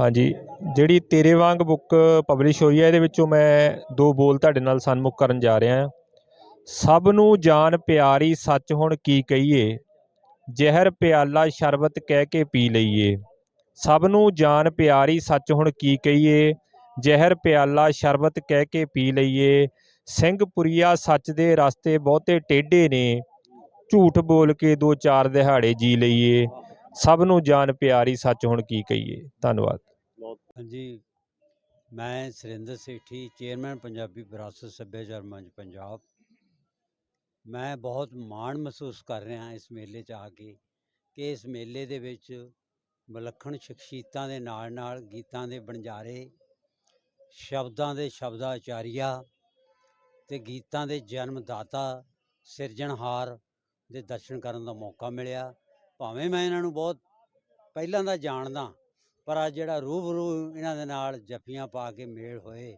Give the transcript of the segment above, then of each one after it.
ਹਾਂਜੀ, ਜਿਹੜੀ ਤੇਰੇ ਵਾਂਗ ਬੁੱਕ ਪਬਲਿਸ਼ ਹੋਈ ਹੈ, ਇਹਦੇ ਵਿੱਚੋਂ ਮੈਂ ਦੋ ਬੋਲ ਤੁਹਾਡੇ ਨਾਲ ਸਨਮੁਖ ਕਰਨ ਜਾ ਰਿਹਾ ਹਾਂ। ਸਭ ਨੂੰ ਜਾਨ ਪਿਆਰੀ ਸੱਚ ਹੁਣ ਕੀ ਕਹੀਏ? ਜ਼ਹਿਰ ਪਿਆਲਾ ਸ਼ਰਬਤ ਕਹਿ ਕੇ ਪੀ ਲਈਏ। ਸਭ ਨੂੰ ਜਾਨ ਪਿਆਰੀ ਸੱਚ ਹੁਣ ਕੀ ਕਹੀਏ? ਜ਼ਹਿਰ ਪਿਆਲਾ ਸ਼ਰਬਤ ਕਹਿ ਕੇ ਪੀ ਲਈਏ। ਸਿੰਘਪੁਰੀਆ ਸੱਚ ਦੇ ਰਸਤੇ ਬਹੁਤੇ ਟੇਢੇ ਨੇ। ਝੂਠ ਬੋਲ ਕੇ ਦੋ ਚਾਰ ਦਿਹਾੜੇ ਜੀ ਲਈਏ। ਸਭ ਨੂੰ ਜਾਨ ਪਿਆਰੀ ਸੱਚ ਹੁਣ ਕੀ ਕਹੀਏ? ਧੰਨਵਾਦ। ਹਾਂਜੀ। ਮੈਂ ਸੁਰਿੰਦਰ ਸੇਠੀ, ਚੇਅਰਮੈਨ, ਪੰਜਾਬੀ ਵਿਰਾਸਤ ਸੱਭਿਆਚਾਰ ਮੰਚ, ਪੰਜਾਬ। ਮੈਂ ਬਹੁਤ ਮਾਣ ਮਹਿਸੂਸ ਕਰ ਰਿਹਾ ਇਸ ਮੇਲੇ 'ਚ ਆ ਕੇ ਕਿ ਇਸ ਮੇਲੇ ਦੇ ਵਿੱਚ ਵਿਲੱਖਣ ਸ਼ਖਸੀਅਤਾਂ ਦੇ ਨਾਲ ਨਾਲ ਗੀਤਾਂ ਦੇ ਬਣਜਾਰੇ ਸ਼ਬਦਾਂ ਦੇ ਸ਼ਬਦਾਚਾਰੀਆ ਤੇ ਗੀਤਾਂ ਦੇ ਜਨਮਦਾਤਾ, ਸਿਰਜਣਹਾਰ ਦੇ ਦਰਸ਼ਨ ਕਰਨ ਦਾ ਮੌਕਾ ਮਿਲਿਆ। ਭਾਵੇਂ ਮੈਂ ਇਹਨਾਂ ਨੂੰ ਬਹੁਤ ਪਹਿਲਾਂ ਦਾ ਜਾਣਦਾ ਪਰ ਅੱਜ ਜਿਹੜਾ ਰੂਬਰੂ ਇਹਨਾਂ ਦੇ ਨਾਲ ਜੱਫੀਆਂ ਪਾ ਕੇ ਮੇਲ ਹੋਏ,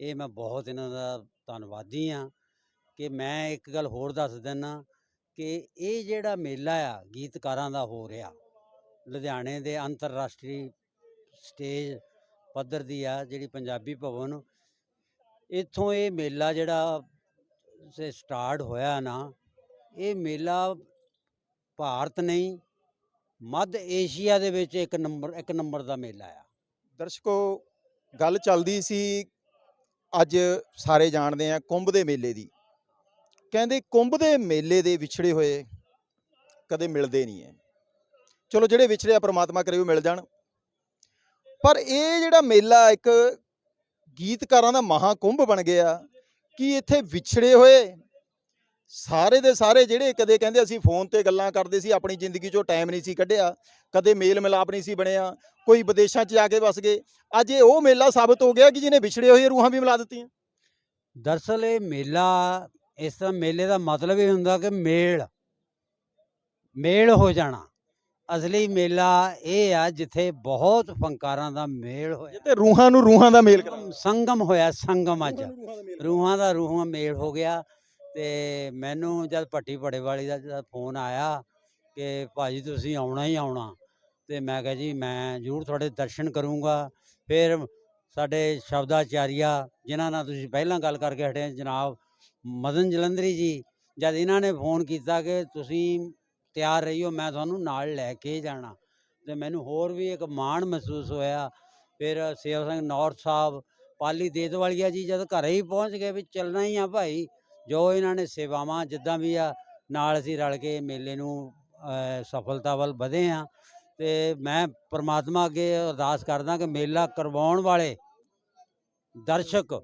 ਇਹ ਮੈਂ ਬਹੁਤ ਇਹਨਾਂ ਦਾ ਧੰਨਵਾਦੀ ਆ ਕਿ ਮੈਂ ਇੱਕ ਗੱਲ ਹੋਰ ਦੱਸ ਦਿੰਨਾ ਕਿ ਇਹ ਜਿਹੜਾ ਮੇਲਾ ਆ, ਗੀਤਕਾਰਾਂ ਦਾ ਹੋ ਰਿਹਾ, ਲੁਧਿਆਣੇ ਦੇ ਅੰਤਰਰਾਸ਼ਟਰੀ ਸਟੇਜ ਪੱਧਰ ਦੀ ਆ ਜਿਹੜੀ ਪੰਜਾਬੀ ਭਵਨ, ਇੱਥੋਂ ਇਹ ਮੇਲਾ ਜਿਹੜਾ ਸੇ ਸਟਾਰਟ ਹੋਇਆ ਨਾ, ਇਹ ਮੇਲਾ ਭਾਰਤ ਨਹੀਂ ਮੱਧ ਏਸ਼ੀਆ ਦੇ ਵਿੱਚ ਇੱਕ ਨੰਬਰ ਇੱਕ ਨੰਬਰ ਦਾ ਮੇਲਾ ਆ। ਦਰਸ਼ਕੋ, ਗੱਲ ਚੱਲਦੀ ਸੀ ਅੱਜ ਸਾਰੇ ਜਾਣਦੇ ਆ ਕੁੰਭ ਦੇ ਮੇਲੇ ਦੀ। ਕਹਿੰਦੇ ਕੁੰਭ ਦੇ ਮੇਲੇ ਦੇ ਵਿਛੜੇ ਹੋਏ ਕਦੇ ਮਿਲਦੇ ਨਹੀਂ ਐ। ਚਲੋ ਜਿਹੜੇ ਵਿਛੜੇ ਆ ਪ੍ਰਮਾਤਮਾ ਕਰੇ ਉਹ ਮਿਲ ਜਾਣ। ਪਰ ਇਹ ਜਿਹੜਾ ਮੇਲਾ ਇੱਕ ਗੀਤਕਾਰਾਂ ਦਾ ਮਹਾਕੁੰਭ ਬਣ ਗਿਆ, ਕਿ ਇੱਥੇ ਵਿਛੜੇ ਹੋਏ ਸਾਰੇ ਦੇ ਸਾਰੇ ਜਿਹੜੇ ਕਦੇ ਕਹਿੰਦੇ ਅਸੀਂ ਫੋਨ ਤੇ ਗੱਲਾਂ ਕਰਦੇ ਸੀ ਆਪਣੀ ਜ਼ਿੰਦਗੀ 'ਚੋਂ ਟਾਈਮ ਨਹੀਂ ਸੀ ਕੱਢਿਆ ਕਦੇ ਮੇਲ ਮਿਲਾਪ ਨਹੀਂ ਸੀ ਬਣਿਆ ਕੋਈ ਵਿਦੇਸ਼ਾਂ 'ਚ ਜਾ ਕੇ ਵਸ ਗਏ ਅੱਜ ਇਹ ਉਹ ਮੇਲਾ ਸਾਬਤ ਹੋ ਗਿਆ ਕਿ ਜਿਹਨੇ ਵਿਛੜੇ ਹੋਏ ਰੂਹਾਂ ਵੀ ਮਿਲਾ ਦਿੱਤੀਆਂ। ਦਰਅਸਲ ਇਹ ਮੇਲਾ ਇਸ ਤਰ੍ਹਾਂ ਮੇਲੇ ਦਾ ਮਤਲਬ ਇਹ ਹੁੰਦਾ ਕਿ ਮੇਲ ਮੇਲ ਹੋ ਜਾਣਾ। ਅਸਲੀ ਮੇਲਾ ਇਹ ਆ ਜਿੱਥੇ ਬਹੁਤ ਫੰਕਾਰਾਂ ਦਾ ਮੇਲ ਹੋਇਆ। ਤੇ ਰੂਹਾਂ ਨੂੰ ਰੂਹਾਂ ਦਾ ਮੇਲ ਸੰਗਮ ਹੋਇਆ ਸੰਗਮ ਅੱਜ। ਰੂਹਾਂ ਦਾ ਰੂਹਾਂ ਮੇਲ ਹੋ ਗਿਆ। ਤੇ ਮੈਨੂੰ ਜਦ ਭੱਟੀ ਬੜੇ ਵਾਲੀ ਦਾ ਜਦ ਫੋਨ ਆਇਆ ਕਿ ਭਾਜੀ ਤੁਸੀਂ ਆਉਣਾ ਹੀ ਆਉਣਾ, ਤੇ ਮੈਂ ਕਿਹਾ ਜੀ ਮੈਂ ਜ਼ਰੂਰ ਤੁਹਾਡੇ ਦਰਸ਼ਨ ਕਰੂੰਗਾ। ਫਿਰ ਸਾਡੇ ਸ਼ਬਦਾਚਾਰੀਆ ਜਿਨ੍ਹਾਂ ਨਾਲ ਤੁਸੀਂ ਪਹਿਲਾਂ ਗੱਲ ਕਰਕੇ ਹਟੇ ਜਨਾਬ ਮਦਨ ਜਲੰਧਰੀ ਜੀ, ਜਦ ਇਹਨਾਂ ਨੇ ਫੋਨ ਕੀਤਾ ਕਿ ਤੁਸੀਂ ਤਿਆਰ ਰਹੀਓ, ਮੈਂ ਤੁਹਾਨੂੰ ਨਾਲ ਲੈ ਕੇ ਜਾਣਾ। ਤੇ ਮੈਨੂੰ ਹੋਰ ਵੀ ਇੱਕ ਮਾਣ ਮਹਿਸੂਸ ਹੋਇਆ। ਫਿਰ ਸੇਵਾ ਸਿੰਘ ਨੌਰਥ ਸਾਹਿਬ, ਪਾਲੀ ਦੇਦਵਾਲੀਆ ਜੀ ਜਦ ਘਰੇ ਹੀ ਪਹੁੰਚ ਗਏ ਵੀ ਚੱਲਣਾ ਹੀ ਆ ਭਾਈ ਜੋ ਇਹਨਾਂ ਨੇ ਸੇਵਾਵਾਂ ਜਿੱਦਾਂ ਵੀ ਆ, ਨਾਲ ਅਸੀਂ ਰਲ ਕੇ ਮੇਲੇ ਨੂੰ ਸਫਲਤਾ ਵੱਲ ਵਧੇ ਆ ਤੇ ਮੈਂ ਪ੍ਰਮਾਤਮਾ ਅੱਗੇ ਅਰਦਾਸ ਕਰਦਾ ਕਿ ਮੇਲਾ ਕਰਵਾਉਣ ਵਾਲੇ ਦਰਸ਼ਕ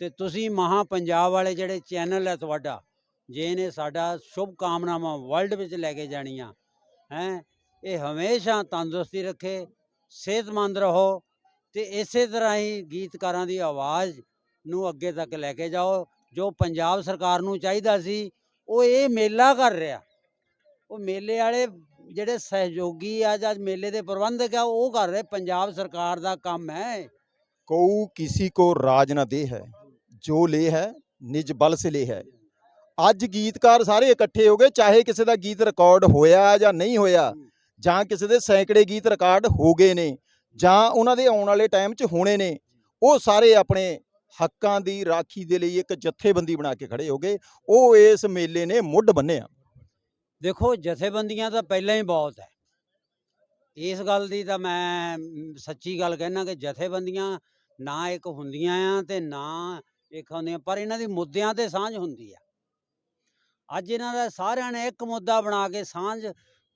ਤੇ ਤੁਸੀਂ ਮਹਾ ਪੰਜਾਬ ਵਾਲੇ ਜਿਹੜੇ ਚੈਨਲ ਹੈ ਤੁਹਾਡਾ, ਜੇ ਨੇ ਸਾਡਾ ਸ਼ੁਭ ਕਾਮਨਾਵਾਂ ਵਰਲਡ ਵਿੱਚ ਲੈ ਕੇ ਜਾਣੀਆਂ, ਹੈ, ਇਹ ਹਮੇਸ਼ਾ ਤੰਦਰੁਸਤੀ ਰੱਖੇ, ਸਿਹਤਮੰਦ ਰਹੋ ਤੇ ਇਸੇ ਤਰ੍ਹਾਂ ਹੀ ਗੀਤਕਾਰਾਂ ਦੀ ਆਵਾਜ਼ ਨੂੰ ਅੱਗੇ ਤੱਕ ਲੈ ਕੇ ਜਾਓ। ਜੋ ਪੰਜਾਬ ਸਰਕਾਰ ਨੂੰ ਚਾਹੀਦਾ ਸੀ, ਉਹ ਇਹ ਮੇਲਾ ਕਰ ਰਿਹਾ। ਉਹ ਮੇਲੇ ਵਾਲੇ ਜਿਹੜੇ ਸਹਿਯੋਗੀ ਆ ਜਾਂ ਮੇਲੇ ਦੇ ਪ੍ਰਬੰਧਕ ਆ, ਉਹ ਕਰ ਰਹੇ। ਪੰਜਾਬ ਸਰਕਾਰ ਦਾ ਕੰਮ ਹੈ। ਕਉ ਕਿਸੀ ਕੋ ਰਾਜ ਨਾ ਦੇ ਹੈ ਜੋ ਲੇ ਹੈ ਨਿਜ ਬਲ ਸੇ ਲੇ ਹੈ ਅੱਜ ਗੀਤਕਾਰ ਸਾਰੇ ਇਕੱਠੇ ਹੋ ਗਏ, ਚਾਹੇ ਕਿਸੇ ਦਾ ਗੀਤ ਰਿਕਾਰਡ ਹੋਇਆ ਜਾਂ ਨਹੀਂ ਹੋਇਆ, ਜਾਂ ਕਿਸੇ ਦੇ ਸੈਂਕੜੇ ਗੀਤ ਰਿਕਾਰਡ ਹੋ ਗਏ ਨੇ, ਜਾਂ ਉਹਨਾਂ ਦੇ ਆਉਣ ਵਾਲੇ ਟਾਈਮ 'ਚ ਹੋਣੇ ਨੇ, ਉਹ ਸਾਰੇ ਆਪਣੇ ਹੱਕਾਂ ਦੀ ਰਾਖੀ ਦੇ ਲਈ ਇੱਕ ਜਥੇਬੰਦੀ ਬਣਾ ਕੇ ਖੜੇ ਹੋ ਗਏ। ਉਹ ਇਸ ਮੇਲੇ ਨੇ ਮੁੱਢ ਬੰਨਿਆ ਦੇਖੋ, ਜਥੇਬੰਦੀਆਂ ਤਾਂ ਪਹਿਲਾਂ ਹੀ ਬਹੁਤ ਹੈ। ਇਸ ਗੱਲ ਦੀ ਤਾਂ ਮੈਂ ਸੱਚੀ ਗੱਲ ਕਹਿਣਾ ਕਿ ਜਥੇਬੰਦੀਆਂ ਨਾ ਇੱਕ ਹੁੰਦੀਆਂ ਆ ਤੇ ਨਾ ਇੱਕ ਹੁੰਦੀਆਂ, ਪਰ ਇਹਨਾਂ ਦੀ ਮੁੱਦਿਆਂ ਤੇ ਸਾਂਝ ਹੁੰਦੀ ਆ। ਅੱਜ ਇਹਨਾਂ ਦਾ ਸਾਰਿਆਂ ਨੇ ਇੱਕ ਮੁੱਦਾ ਬਣਾ ਕੇ ਸਾਂਝ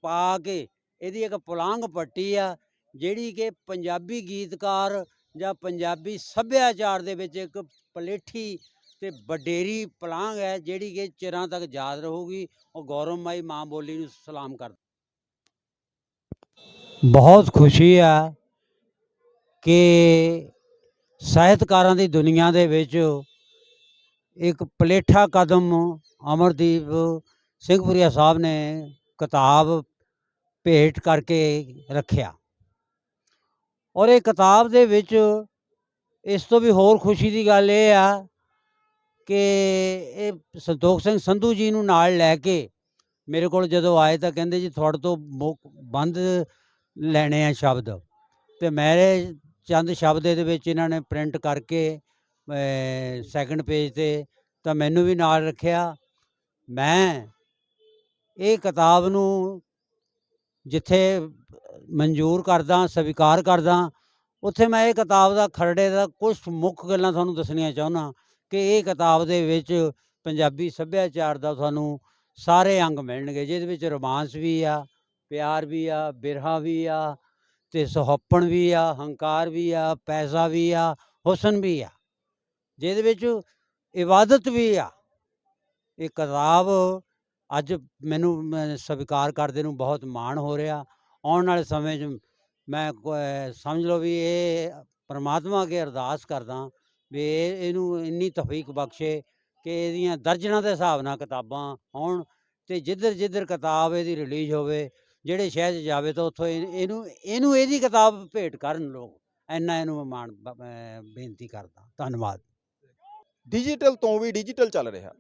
ਪਾ ਕੇ ਇਹਦੀ ਇੱਕ ਪੁਲਾਂਗ ਪੱਟੀ ਆ, ਜਿਹੜੀ ਕਿ ਪੰਜਾਬੀ ਗੀਤਕਾਰ ਜਾਂ ਪੰਜਾਬੀ ਸੱਭਿਆਚਾਰ ਦੇ ਵਿੱਚ ਇੱਕ ਪਲੇਠੀ ਤੇ ਵਡੇਰੀ ਪਲਾਂਘ ਹੈ, ਜਿਹੜੀ ਕਿ ਚਿਰਾਂ ਤੱਕ ਯਾਦ ਰਹੂਗੀ। ਉਹ ਗੌਰਵਮਈ ਮਾਂ ਬੋਲੀ ਨੂੰ ਸਲਾਮ ਕਰਦਾ ਬਹੁਤ ਖੁਸ਼ੀ ਆ ਕਿ ਸਾਹਿਤਕਾਰਾਂ ਦੀ ਦੁਨੀਆ ਦੇ ਵਿੱਚ ਇੱਕ ਪਲੇਠਾ ਕਦਮ ਅਮਰਦੀਪ ਸਿੰਘਪੁਰੀਆ ਸਾਹਿਬ ਨੇ ਕਿਤਾਬ ਭੇਟ ਕਰਕੇ ਰੱਖਿਆ। ਔਰ ਇਹ ਕਿਤਾਬ ਦੇ ਵਿੱਚ ਇਸ ਤੋਂ ਵੀ ਹੋਰ ਖੁਸ਼ੀ ਦੀ ਗੱਲ ਇਹ ਆ ਕਿ ਇਹ ਸੰਤੋਖ ਸਿੰਘ ਸੰਧੂ ਜੀ ਨੂੰ ਨਾਲ ਲੈ ਕੇ ਮੇਰੇ ਕੋਲ ਜਦੋਂ ਆਏ ਤਾਂ ਕਹਿੰਦੇ ਜੀ ਤੁਹਾਡੇ ਤੋਂ ਮੁੱਖ ਬੰਦ ਲੈਣੇ ਆ ਸ਼ਬਦ ਤੇ ਮੇਰੇ ਚੰਦ ਸ਼ਬਦ ਇਹਦੇ ਵਿੱਚ ਇਹਨਾਂ ਨੇ ਪ੍ਰਿੰਟ ਕਰਕੇ ਸੈਕੰਡ ਪੇਜ ਤੇ ਤਾਂ ਮੈਨੂੰ ਵੀ ਨਾਲ ਰੱਖਿਆ। ਮੈਂ ਇਹ ਕਿਤਾਬ ਨੂੰ ਜਿੱਥੇ ਮਨਜ਼ੂਰ ਕਰਦਾ, ਸਵੀਕਾਰ ਕਰਦਾ। ਉੱਥੇ ਮੈਂ ਇਹ ਕਿਤਾਬ ਦਾ ਖਰੜੇ ਦਾ ਕੁਝ ਮੁੱਖ ਗੱਲਾਂ ਤੁਹਾਨੂੰ ਦੱਸਣੀਆਂ ਚਾਹੁੰਦਾ ਕਿ ਇਹ ਕਿਤਾਬ ਦੇ ਵਿੱਚ ਪੰਜਾਬੀ ਸੱਭਿਆਚਾਰ ਦਾ ਤੁਹਾਨੂੰ ਸਾਰੇ ਅੰਗ ਮਿਲਣਗੇ। ਜਿਹਦੇ ਵਿੱਚ ਰੋਮਾਂਸ ਵੀ ਆ, ਪਿਆਰ ਵੀ ਆ, ਬਿਰਹਾ ਵੀ ਆ ਤੇ ਸੁਹੱਪਣ ਵੀ ਆ, ਹੰਕਾਰ ਵੀ ਆ, ਪੈਸਾ ਵੀ ਆ, ਹੁਸਨ ਵੀ ਆ। ਜਿਹਦੇ ਵਿੱਚ ਇਬਾਦਤ ਵੀ ਆ। ਇਹ ਕਿਤਾਬ ਅੱਜ ਮੈਨੂੰ ਸਵੀਕਾਰ ਕਰਦੇ ਨੂੰ ਬਹੁਤ ਮਾਣ ਹੋ ਰਿਹਾ। ਆਉਣ ਵਾਲੇ ਸਮੇਂ 'ਚ ਮੈਂ ਸਮਝ ਲਓ ਵੀ ਇਹ ਪਰਮਾਤਮਾ ਅੱਗੇ ਅਰਦਾਸ ਕਰਦਾ ਵੀ ਇਹ, ਇਹਨੂੰ ਇੰਨੀ ਤਫੀਕ ਬਖਸ਼ੇ ਕਿ ਇਹਦੀਆਂ ਦਰਜਨਾਂ ਦੇ ਹਿਸਾਬ ਨਾਲ ਕਿਤਾਬਾਂ ਆਉਣ ਤੇ ਜਿੱਧਰ ਜਿੱਧਰ ਕਿਤਾਬ ਇਹਦੀ ਰਿਲੀਜ਼ ਹੋਵੇ, ਜਿਹੜੇ ਸ਼ਹਿਰ 'ਚ ਜਾਵੇ ਤਾਂ ਉੱਥੋਂ ਇਹ- ਇਹਨੂੰ ਇਹਨੂੰ ਇਹਦੀ ਕਿਤਾਬ ਭੇਟ ਕਰਨ ਲੋਕ। ਇੰਨਾ ਇਹਨੂੰ ਮੈਂ ਮਾਣ ਬੇਨਤੀ ਕਰਦਾ। ਧੰਨਵਾਦ। ਡਿਜੀਟਲ ਤੋਂ ਵੀ ਡਿਜੀਟਲ ਚੱਲ ਰਿਹਾ।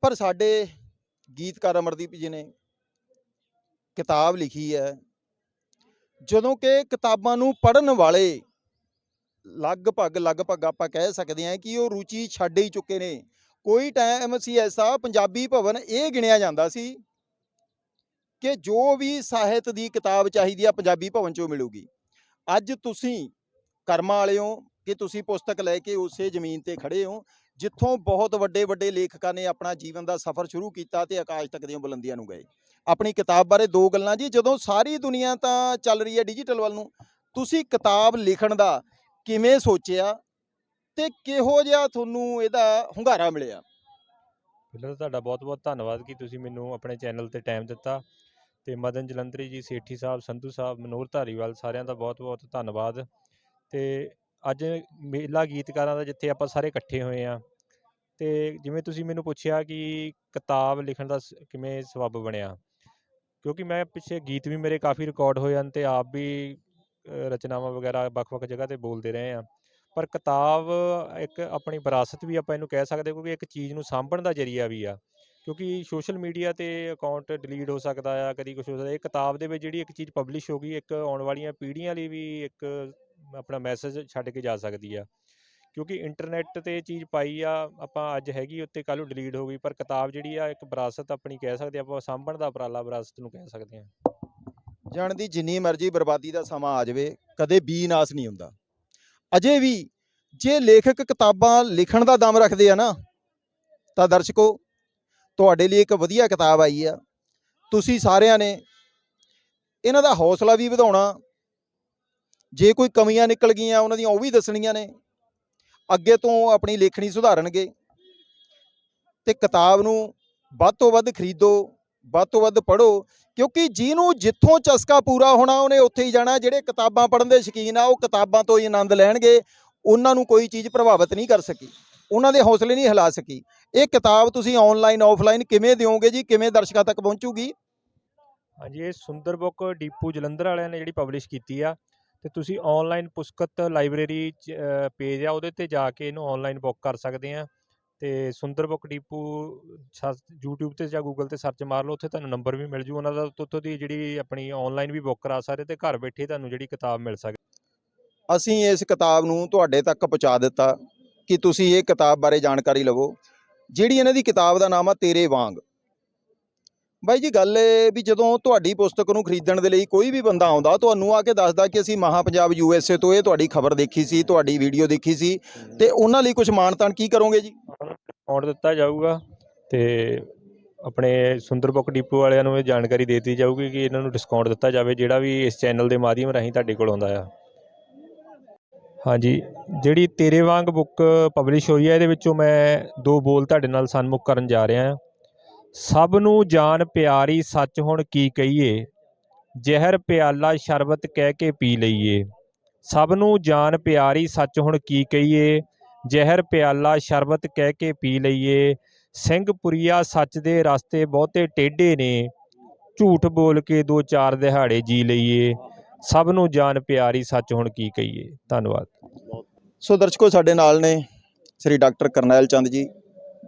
ਪਰ ਸਾਡੇ ਗੀਤਕਾਰ ਅਮਰਦੀਪ ਜੀ ਨੇ ਕਿਤਾਬ ਲਿਖੀ ਹੈ, ਜਦੋਂ ਕਿ ਕਿਤਾਬਾਂ ਨੂੰ ਪੜ੍ਹਨ ਵਾਲੇ ਲਗਭਗ ਲਗਭਗ ਆਪਾਂ ਕਹਿ ਸਕਦੇ ਹਾਂ ਕਿ ਉਹ ਰੁਚੀ ਛੱਡ ਹੀ ਚੁੱਕੇ ਨੇ। ਕੋਈ ਟਾਈਮ ਸੀ ਐਸਾ ਪੰਜਾਬੀ ਭਵਨ ਇਹ ਗਿਣਿਆ ਜਾਂਦਾ ਸੀ ਕਿ ਜੋ ਵੀ ਸਾਹਿਤ ਦੀ ਕਿਤਾਬ ਚਾਹੀਦੀ ਆ ਪੰਜਾਬੀ ਭਵਨ ਚੋਂ ਮਿਲੂਗੀ। ਅੱਜ ਤੁਸੀਂ ਕਰਮਾਂ ਵਾਲੇ ਕਿ ਤੁਸੀਂ ਪੁਸਤਕ ਲੈ ਕੇ ਉਸੇ ਜ਼ਮੀਨ ਤੇ ਖੜੇ ਹੋ, ਜਿੱਥੋਂ ਬਹੁਤ ਵੱਡੇ ਵੱਡੇ ਲੇਖਕਾਂ ਨੇ ਆਪਣਾ ਜੀਵਨ ਦਾ ਸਫ਼ਰ ਸ਼ੁਰੂ ਕੀਤਾ ਤੇ ਆਕਾਸ਼ ਤੱਕ ਦੀਆਂ ਬੁਲੰਦੀਆਂ ਨੂੰ ਗਏ। ਆਪਣੀ ਕਿਤਾਬ ਬਾਰੇ ਦੋ ਗੱਲਾਂ ਜੀ, ਜਦੋਂ ਸਾਰੀ ਦੁਨੀਆ ਤਾਂ ਚੱਲ ਰਹੀ ਹੈ ਡਿਜੀਟਲ ਵੱਲ ਨੂੰ, ਤੁਸੀਂ ਕਿਤਾਬ ਲਿਖਣ ਦਾ ਕਿਵੇਂ ਸੋਚਿਆ ਤੇ ਕਿਹੋ ਜਿਹਾ ਤੁਹਾਨੂੰ ਇਹਦਾ ਹੁੰਗਾਰਾ ਮਿਲਿਆ? ਪਹਿਲਾਂ ਤੁਹਾਡਾ ਬਹੁਤ-ਬਹੁਤ ਧੰਨਵਾਦ ਕਿ ਤੁਸੀਂ ਮੈਨੂੰ ਆਪਣੇ ਚੈਨਲ ਤੇ ਟਾਈਮ ਦਿੱਤਾ ਤੇ ਮਦਨ ਜਲੰਧਰੀ ਜੀ, ਸੇਠੀ ਸਾਹਿਬ, ਸੰਧੂ ਸਾਹਿਬ, ਮਨੋਹਰ ਧਾਰੀਵਾਲ ਸਾਰਿਆਂ ਦਾ ਬਹੁਤ-ਬਹੁਤ ਧੰਨਵਾਦ ਤੇ ਅੱਜ ਮੇਲਾ ਗੀਤਕਾਰਾਂ ਦਾ ਜਿੱਥੇ ਆਪਾਂ ਸਾਰੇ ਇਕੱਠੇ ਹੋਏ ਆ ਤੇ ਜਿਵੇਂ ਤੁਸੀਂ ਮੈਨੂੰ ਪੁੱਛਿਆ ਕਿ ਕਿਤਾਬ ਲਿਖਣ ਦਾ ਸ- ਕਿਵੇਂ ਸਬੱਬ ਬਣਿਆ? ਕਿਉਂਕਿ ਮੈਂ ਪਿੱਛੇ ਗੀਤ ਵੀ ਮੇਰੇ ਕਾਫੀ ਰਿਕਾਰਡ ਹੋਏ ਹਨ ਤੇ ਆਪ ਵੀ ਅ, ਰਚਨਾਵਾਂ ਵਗੈਰਾ ਵੱਖ-ਵੱਖ ਜਗ੍ਹਾ ਤੇ ਬੋਲਦੇ ਰਹੇ ਆ ਪਰ ਕਿਤਾਬ ਇੱਕ ਆਪਣੀ ਵਿਰਾਸਤ ਵੀ ਆਪਾਂ ਇਹਨੂੰ ਕਹਿ ਸਕਦੇ ਕਿਉਂਕਿ ਇੱਕ ਚੀਜ਼ ਨੂੰ ਸਾਂਭਣ ਦਾ ਜਰੀਆ ਵੀ ਆ। ਕਿਉਂਕਿ ਸੋਸ਼ਲ ਮੀਡੀਆ ਤੇ ਅਕਾਊਂਟ ਡਿਲੀਟ ਹੋ ਸਕਦਾ ਆ ਕਦੀ ਕੁਝ ਹੋ ਸਕਦਾ ਇਹ ਕਿਤਾਬ ਦੇ ਵਿੱਚ ਜਿਹੜੀ ਇੱਕ ਚੀਜ਼ ਪਬਲਿਸ਼ ਹੋ ਗਈ ਇੱਕ ਆਉਣ ਵਾਲੀਆਂ ਪੀੜ੍ਹੀਆਂ ਲਈ ਵੀ ਇੱਕ ਆਪਣਾ ਮੈਸੇਜ ਛੱਡ ਕੇ ਜਾ ਸਕਦੀ ਆ। ਕਿਉਂਕਿ ਇੰਟਰਨੈਟ ਤੇ ਇਹ ਚੀਜ਼ ਪਾਈ ਆ ਆਪਾਂ ਅੱਜ ਹੈਗੀ ਉੱਤੇ ਕੱਲ੍ਹ ਨੂੰ ਡਿਲੀਟ ਹੋ ਗਈ ਪਰ ਕਿਤਾਬ ਜਿਹੜੀ ਆ ਇੱਕ ਵਿਰਾਸਤ ਆਪਣੀ ਕਹਿ ਸਕਦੇ ਆ, ਆਪਾਂ ਸਾਂਭਣ ਦਾ ਉਪਰਾਲਾ ਵਿਰਾਸਤ ਨੂੰ ਕਹਿ ਸਕਦੇ ਆ। ਜਾਣ ਦੀ ਜਿੰਨੀ ਮਰਜ਼ੀ ਬਰਬਾਦੀ ਦਾ ਸਮਾਂ ਆ ਜਾਵੇ ਕਦੇ ਵੀ ਨਾਸ ਨਹੀਂ ਹੁੰਦਾ। ਅਜੇ ਵੀ ਜੇ ਲੇਖਕ ਕਿਤਾਬਾਂ ਲਿਖਣ ਦਾ ਦਮ ਰੱਖਦੇ ਆ ਨਾ ਤਾਂ ਦਰਸ਼ਕੋ ਤੁਹਾਡੇ ਲਈ ਇੱਕ ਵਧੀਆ ਕਿਤਾਬ ਆਈ ਆ। ਤੁਸੀਂ ਸਾਰਿਆਂ ਨੇ ਇਹਨਾਂ ਦਾ ਹੌਸਲਾ ਵੀ ਵਧਾਉਣਾ ਜੇ ਕੋਈ ਕਮੀਆਂ ਨਿਕਲ ਗਈਆਂ, ਉਹਨਾਂ ਦੀਆਂ ਉਹ ਵੀ ਦੱਸਣੀਆਂ ਨੇ। ਅੱਗੇ ਤੋਂ ਆਪਣੀ ਲੇਖਣੀ ਸੁਧਾਰਨਗੇ। ਤੇ ਕਿਤਾਬ ਨੂੰ ਵੱਧ ਤੋਂ ਵੱਧ ਖਰੀਦੋ, ਵੱਧ ਤੋਂ ਵੱਧ ਪੜ੍ਹੋ, ਕਿਉਂਕਿ ਜਿਹਨੂੰ ਜਿੱਥੋਂ ਚਸਕਾ ਪੂਰਾ ਹੋਣਾ, ਉਹਨੇ ਉੱਥੇ ਹੀ ਜਾਣਾ। ਜਿਹੜੇ ਕਿਤਾਬਾਂ ਪੜ੍ਹਨ ਦੇ ਸ਼ੌਕੀਨ ਆ, ਉਹ ਕਿਤਾਬਾਂ ਤੋਂ ਹੀ ਆਨੰਦ ਲੈਣਗੇ। ਉਹਨਾਂ ਨੂੰ ਕੋਈ ਚੀਜ਼ ਪ੍ਰਭਾਵਿਤ ਨਹੀਂ ਕਰ ਸਕੀ। ਉਹਨਾਂ ਦੇ ਹੌਸਲੇ ਨਹੀਂ ਹਿਲਾ ਸਕੀ। ਇਹ ਕਿਤਾਬ ਤੁਸੀਂ ਆਨਲਾਈਨ ਆਫਲਾਈਨ ਕਿਵੇਂ ਦਿਓਗੇ ਜੀ? ਕਿਵੇਂ ਦਰਸ਼ਕਾਂ ਤੱਕ ਪਹੁੰਚੂਗੀ? ਹਾਂਜੀ, ਇਹ ਸੁੰਦਰ ਬੁੱਕ ਡੀਪੂ ਜਲੰਧਰ ਵਾਲਿਆਂ ਨੇ ਜਿਹੜੀ ਪਬਲਿਸ਼ ਕੀਤੀ ਆ। ਤੇ ਤੁਸੀਂ ਆਨਲਾਈਨ ਪੁਸਤਕ ਲਾਇਬ੍ਰੇਰੀ ਪੇਜ ਆ, ਉਹਦੇ ਤੇ ਜਾ ਕੇ ਇਹਨੂੰ ਆਨਲਾਈਨ ਬੁੱਕ ਕਰ ਸਕਦੇ ਆ ਤੇ Sundar book depot search- YouTube ਤੇ ਜਾਂ Google ਤੇ ਸਰਚ ਮਾਰ ਲਓ, ਉੱਥੇ ਤੁਹਾਨੂੰ ਨੰਬਰ ਵੀ ਮਿਲ ਜੂ, ਉਹਨਾਂ ਦਾ ਉੱਥੋਂ ਦੀ ਜਿਹੜੀ ਆਪਣੀ ਆਨਲਾਈਨ ਵੀ ਬੁੱਕ ਕਰਾ ਸਕਦੇ ਤੇ ਘਰ ਬੈਠੇ ਤੁਹਾਨੂੰ ਜਿਹੜੀ ਕਿਤਾਬ ਮਿਲ ਸਕਦੀ ਅਸੀਂ ਇਸ ਕਿਤਾਬ ਨੂੰ ਤੁਹਾਡੇ ਤੱਕ ਪਹੁੰਚਾ ਦਿੱਤਾ ਕਿ ਤੁਸੀਂ ਇਹ ਕਿਤਾਬ ਬਾਰੇ ਜਾਣਕਾਰੀ ਲਵੋ, ਜਿਹੜੀ ਇਹਨਾਂ ਦੀ ਕਿਤਾਬ ਦਾ ਨਾਮ ਆ, ਤੇਰੇ ਵਾਂਗ। ਬਾਈ ਜੀ ਗੱਲ ਇਹ ਵੀ ਜਦੋਂ ਤੁਹਾਡੀ ਪੁਸਤਕ ਨੂੰ ਖਰੀਦਣ ਦੇ ਲਈ ਕੋਈ ਵੀ ਬੰਦਾ ਆਉਂਦਾ, ਤੁਹਾਨੂੰ ਆ ਕੇ ਦੱਸਦਾ ਕਿ ਅਸੀਂ ਮਹਾ ਪੰਜਾਬ ਯੂ ਐੱਸ ਏ ਤੋਂ ਇਹ ਤੁਹਾਡੀ ਖਬਰ ਦੇਖੀ ਸੀ, ਤੁਹਾਡੀ ਵੀਡੀਓ ਦੇਖੀ ਸੀ, ਤੇ ਉਹਨਾਂ ਲਈ ਕੁਝ ਮਾਨਤਾਨ ਕੀ ਕਰੋਗੇ ਜੀ? ਡਿਸਕਾਊਂਟ ਦਿੱਤਾ ਜਾਊਗਾ ਤੇ ਆਪਣੇ ਸੁੰਦਰ ਬੁੱਕ ਡੀਪੂ ਵਾਲਿਆਂ ਨੂੰ ਇਹ ਜਾਣਕਾਰੀ ਦੇ ਦਿੱਤੀ ਜਾਊਗੀ ਕਿ ਇਹਨਾਂ ਨੂੰ ਡਿਸਕਾਊਂਟ ਦਿੱਤਾ ਜਾਵੇ, ਜਿਹੜਾ ਵੀ ਇਸ ਚੈਨਲ ਦੇ ਮਾਧਿਅਮ ਰਾਹੀਂ ਤੁਹਾਡੇ ਕੋਲ ਆਉਂਦਾ ਆ। ਹਾਂਜੀ, ਜਿਹੜੀ ਤੇਰੇ ਵਾਂਗ ਬੁੱਕ ਪਬਲਿਸ਼ ਹੋਈ ਹੈ ਇਹਦੇ ਵਿੱਚੋਂ ਮੈਂ ਦੋ ਬੋਲ ਤੁਹਾਡੇ ਨਾਲ ਸਨਮੁਖ ਕਰਨ ਜਾ ਰਿਹਾ ਹਾਂ ਸਭ ਨੂੰ ਜਾਨ ਪਿਆਰੀ ਸੱਚ ਹੁਣ ਕੀ ਕਹੀਏ? ਜ਼ਹਿਰ ਪਿਆਲਾ ਸ਼ਰਬਤ ਕਹਿ ਕੇ ਪੀ ਲਈਏ। ਸਭ ਨੂੰ ਜਾਨ ਪਿਆਰੀ ਸੱਚ ਹੁਣ ਕੀ ਕਹੀਏ? ਜ਼ਹਿਰ ਪਿਆਲਾ ਸ਼ਰਬਤ ਕਹਿ ਕੇ ਪੀ ਲਈਏ। ਸਿੰਘਪੁਰੀਆ ਸੱਚ ਦੇ ਰਸਤੇ ਬਹੁਤੇ ਟੇਢੇ ਨੇ। ਝੂਠ ਬੋਲ ਕੇ ਦੋ ਚਾਰ ਦਿਹਾੜੇ ਜੀ ਲਈਏ। ਸਭ ਨੂੰ ਜਾਨ ਪਿਆਰੀ ਸੱਚ ਹੁਣ ਕੀ ਕਹੀਏ? ਧੰਨਵਾਦ। ਸੋ ਦਰਸ਼ਕੋ, ਸਾਡੇ ਨਾਲ ਨੇ ਸ੍ਰੀ ਡਾਕਟਰ ਕਰਨੈਲ ਚੰਦ ਜੀ।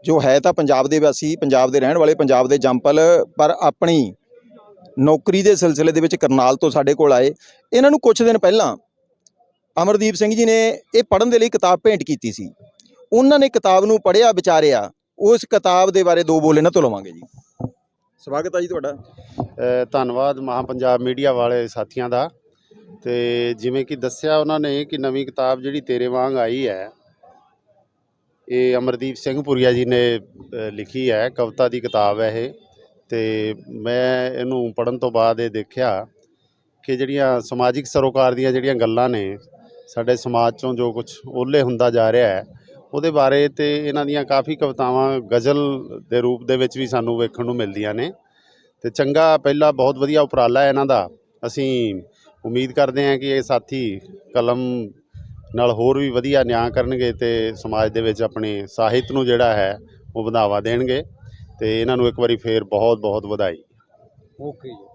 ਜੋ ਹੈ ਤਾਂ ਪੰਜਾਬ ਦੇ ਵਾਸੀ, ਪੰਜਾਬ ਦੇ ਰਹਿਣ ਵਾਲੇ, ਪੰਜਾਬ ਦੇ ਜੰਪਲ ਪਰ ਆਪਣੀ ਨੌਕਰੀ ਦੇ ਸਿਲਸਿਲੇ ਦੇ ਵਿੱਚ ਕਰਨਾਲ ਤੋਂ ਸਾਡੇ ਕੋਲ ਆਏ। ਇਹਨਾਂ ਨੂੰ ਕੁਝ ਦਿਨ ਪਹਿਲਾਂ ਅਮਰਦੀਪ ਸਿੰਘ ਜੀ ਨੇ ਇਹ ਪੜ੍ਹਨ ਦੇ ਲਈ ਕਿਤਾਬ ਭੇਂਟ ਕੀਤੀ ਸੀ। ਉਹਨਾਂ ਨੇ ਕਿਤਾਬ ਨੂੰ ਪੜ੍ਹਿਆ, ਵਿਚਾਰਿਆ, ਉਸ ਕਿਤਾਬ ਦੇ ਬਾਰੇ ਦੋ ਬੋਲ ਇਹਨਾਂ ਤੋਂ ਲਵਾਂਗੇ ਜੀ। ਸਵਾਗਤ ਹੈ ਜੀ ਤੁਹਾਡਾ। ਧੰਨਵਾਦ ਮਹਾ ਪੰਜਾਬ ਮੀਡੀਆ ਵਾਲੇ ਸਾਥੀਆਂ ਦਾ। ਤੇ ਜਿਵੇਂ ਕਿ ਦੱਸਿਆ ਉਹਨਾਂ ਨੇ ਕਿ ਨਵੀਂ ਕਿਤਾਬ ਜਿਹੜੀ ਤੇਰੇ ਵਾਂਗ ਆਈ ਹੈ ਇਹ ਅਮਰਦੀਪ ਸਿੰਘ ਪੁਰੀਆ ਜੀ ਨੇ ਲਿਖੀ ਹੈ, ਕਵਿਤਾ ਦੀ ਕਿਤਾਬ ਹੈ ਇਹ। ਤੇ ਮੈਂ ਇਹਨੂੰ ਪੜਨ ਤੋਂ ਬਾਅਦ ਇਹ ਦੇਖਿਆ ਕਿ ਜਿਹੜੀਆਂ ਸਮਾਜਿਕ ਸਰੋਕਾਰ ਦੀਆਂ ਜਿਹੜੀਆਂ ਗੱਲਾਂ ਨੇ, ਸਾਡੇ ਸਮਾਜ ਚੋਂ ਜੋ ਕੁਝ ਓਲੇ ਹੁੰਦਾ ਜਾ ਰਿਹਾ ਹੈ, ਉਹਦੇ ਬਾਰੇ ਤੇ ਇਹਨਾਂ ਦੀਆਂ ਕਾਫੀ ਕਵਿਤਾਵਾਂ ਗਜ਼ਲ ਦੇ ਰੂਪ ਦੇ ਵਿੱਚ ਵੀ ਸਾਨੂੰ ਵੇਖਣ ਨੂੰ ਮਿਲਦੀਆਂ ਨੇ। ਤੇ ਚੰਗਾ ਪਹਿਲਾ ਬਹੁਤ ਵਧੀਆ ਉਪਰਾਲਾ ਹੈ ਇਹਨਾਂ ਦਾ। ਅਸੀਂ ਉਮੀਦ ਕਰਦੇ ਹਾਂ ਕਿ ਇਹ ਸਾਥੀ ਕਲਮ ਨਾਲ ਹੋਰ ਵੀ ਵਧੀਆ ਨਿਆਂ ਕਰਨਗੇ ਤੇ ਸਮਾਜ ਦੇ ਵਿੱਚ ਆਪਣੇ ਸਾਹਿਤ ਨੂੰ ਜਿਹੜਾ ਹੈ ਉਹ ਵਧਾਵਾ ਦੇਣਗੇ ਤੇ ਇਹਨਾਂ ਨੂੰ ਇੱਕ ਵਾਰੀ ਫੇਰ ਬਹੁਤ ਬਹੁਤ ਵਧਾਈ। ਓਕੇ ਜੀ।